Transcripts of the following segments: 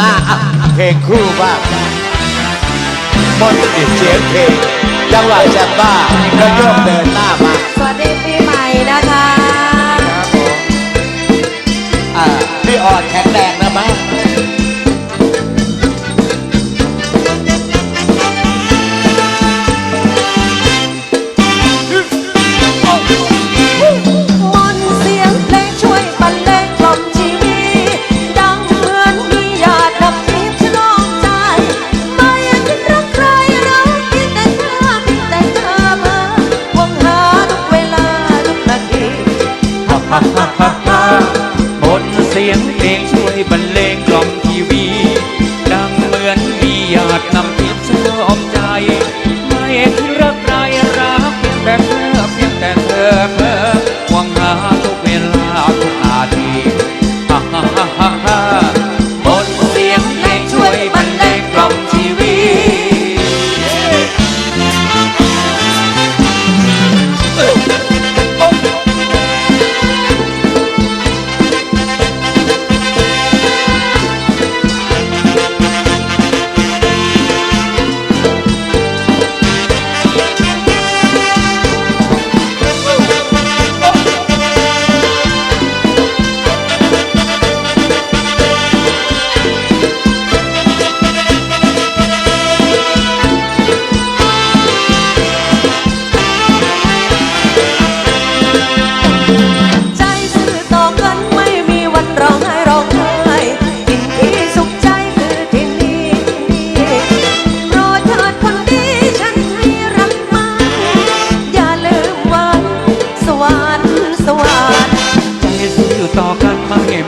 หน้าเพลงคู่บ้างมนติดเสียงเพลงจังหวะจซบ้าแล้ยกเดินหน้ามาสวัสดีปีใหม่นะคะ อ่าพี่ออดแข็งแรง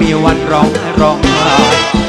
มีวันร้องร้องไห้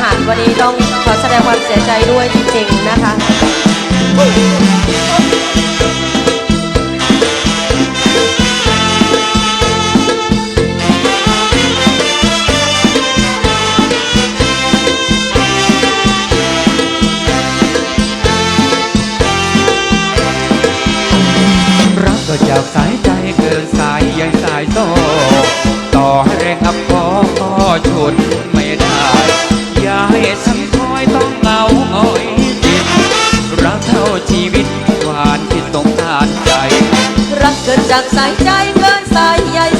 หารวันนี้ต้องขอแสดงความเสียใจด้วยจริงๆนะคะ จากสายใจเกินสายใย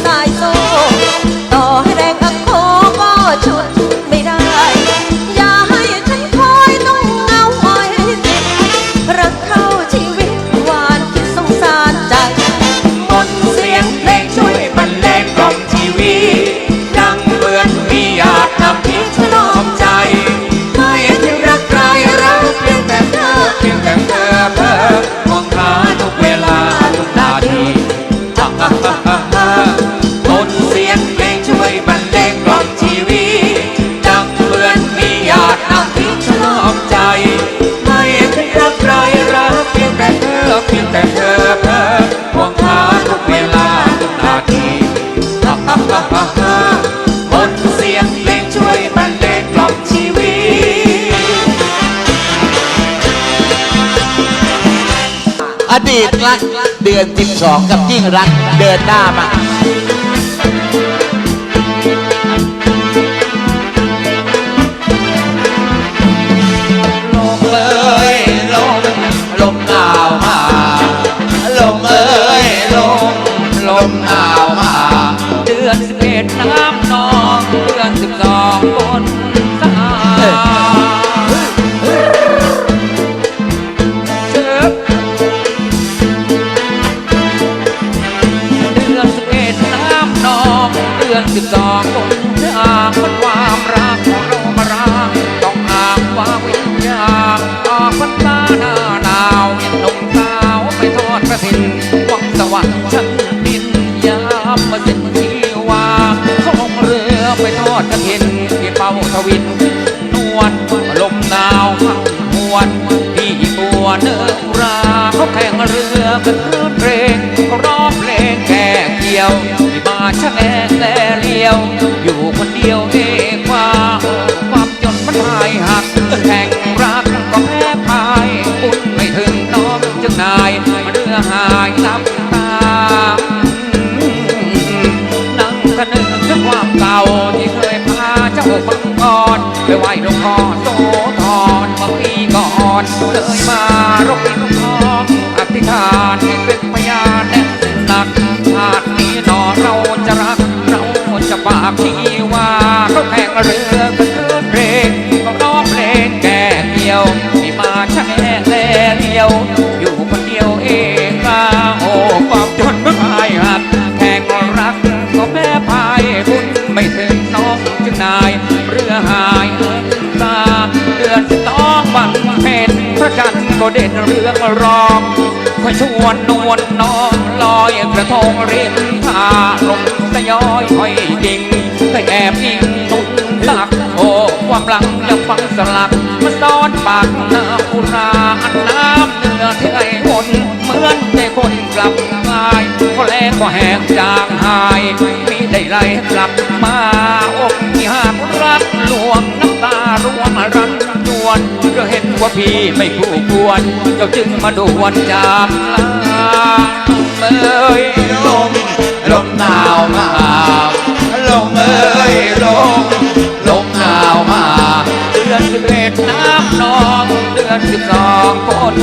ดีตรัก เดือน12กับยิ่งรัก เดินหน้ามาลมเอ้ลมลมหนาวมาลมเอ้ลมลมหนาวมา เดือนสิบเอ็ดน้ำนอง เดือนสิบสองฝน สิบสองฝนสามันความรักของเรามารักต้องหามว่าวิญญาณออกพรรษาหน้าหนาวยังหนุ่มสาวไปทอดกระถินหวังสวรรค์ชั้นดินยามมาสิ้นชีวาเขาลงเรือไปทอดกระถินที่เป่าทวินนวลลมหนาวพังหวนที่ตัวเนื้อราเขาแข่งเรือกันคืนเพลงเขาร้องเพลงแก่เกี่ยวที่มาชะแงียว อยู่คนเดียวเอกว่าความจนมันหายหักแข่งรักก็แพ้พายบุญไม่ถึงน้องจึงนายมาเรือหายน้ำตานั่งคะนึงถึงความเก่าที่เคยพาเจ้าบังกรไปไหว้หลวงพ่อโสธรเมื่อปีก่อนเลยมา ยว อยู่คนเดียวเองมาโอ้ความจนเมื่อพายหักแข่งรักก็แม่พายบุญไม่ถึงน้องจึงนายเรือหายเอิตาเดือนสิบสองวันเพ็ญพระจันทร์ก็เด่นเรืองรองคอยชวนนวลน้องลอยกระทงเริมทาลมสะย้อยห้อยดิ่งเคยแอบยิงตุ้ ความหลังยังฟังสลักมาซ้อนปากน้ำุราอันน้ำเนื้อเท่ยคนเหมือนแต่คนกลับกายก็แลก็แหกจางหายมีได้ไรกลับมาอกที่หากรักลวงน้ำตาร่วงรันจวนก็เห็นว่าพี่ไม่คู่ควรเจ้าจึงมาดวนจากลาเอ้ยลมลมหนาวมาลมเอ้ยลม ดือนสิบเอ็ดน้ำนองเดือนสิบสองฝน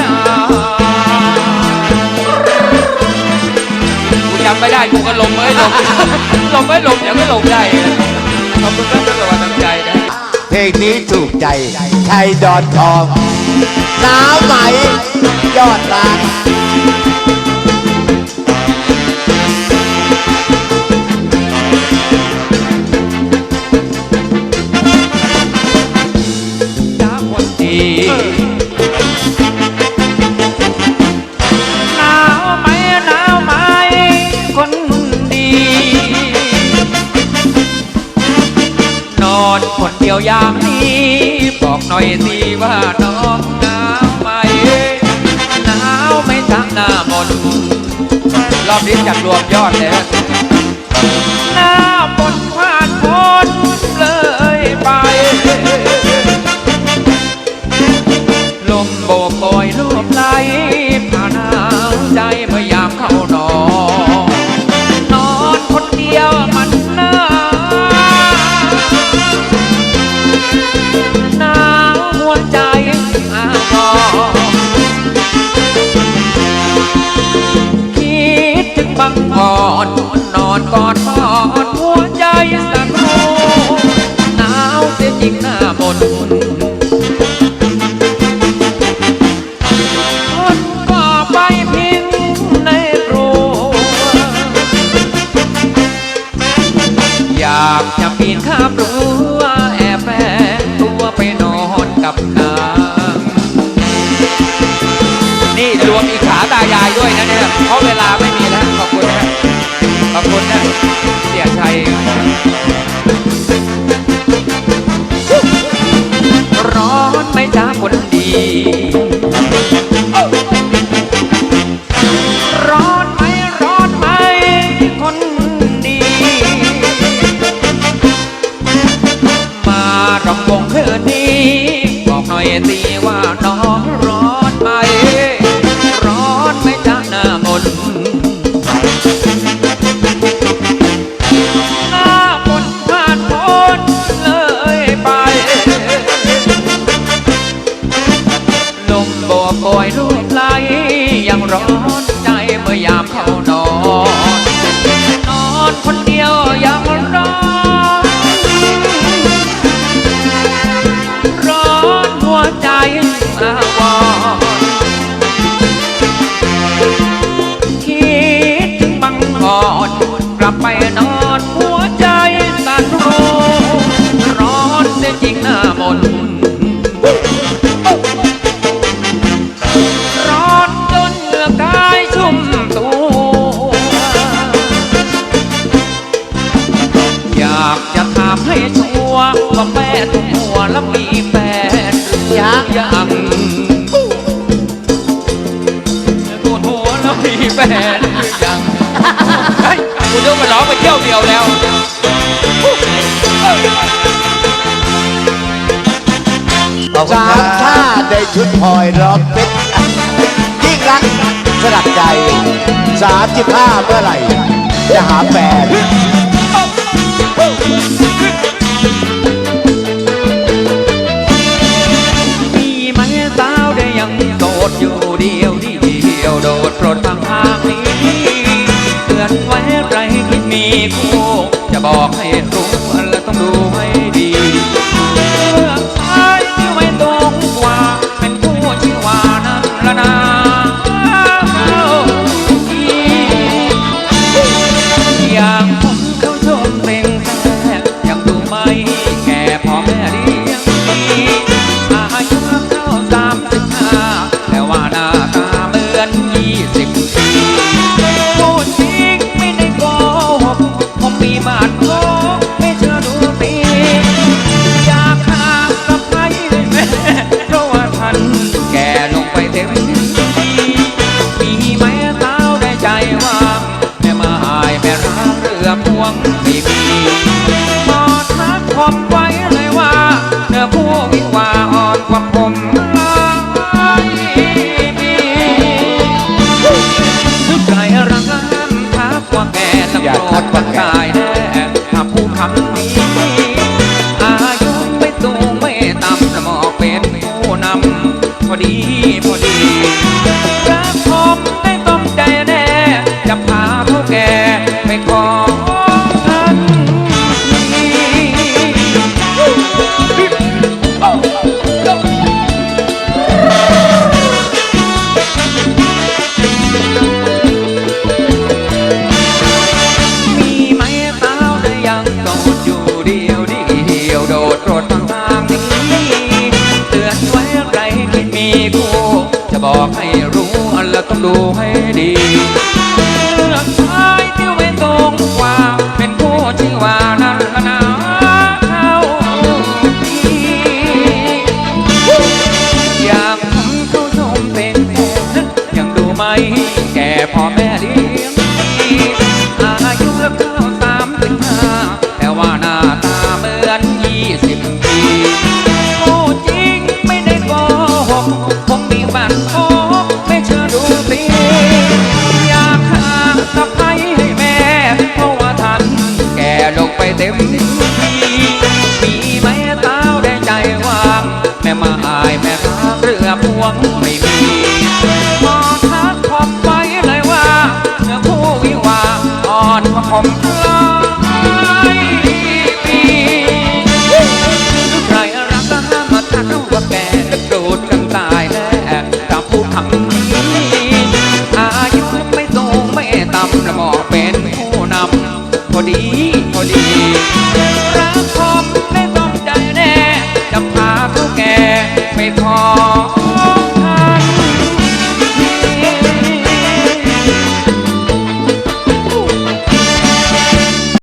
จากูจำไม่ได้กูก็หลมไม่หลมลมไม่หลมยังไม่ลมได้ขอบคุณมากที่กำลังใจนะเพลงนี้ถูกใจชัยดอนทองหนาวไหม ยอดรัก อย่างนี้บอกหน่อยสิว่าน้องหนาวไหมหนาวไม่ทั้งหน้ามนรอบนี้จัดรวมยอดเลยหน้ามนผ่านพ้นเลยไป ลมโบกโบยรูปไหล คอยด้ปยไฟยังร้อน สามท่าได้ชุดพอยร้อบเป็นยิ่งรักสลับใจสามสิบห้าเมื่อไหร่ จะหาแฟนมีไหมสาวได้ยังโสดอยู่เดียวเดียวโดดโปรดฟังภางนี้เตือนไว้ใครที่มีคู่จะบอกให้รู้และต้องดู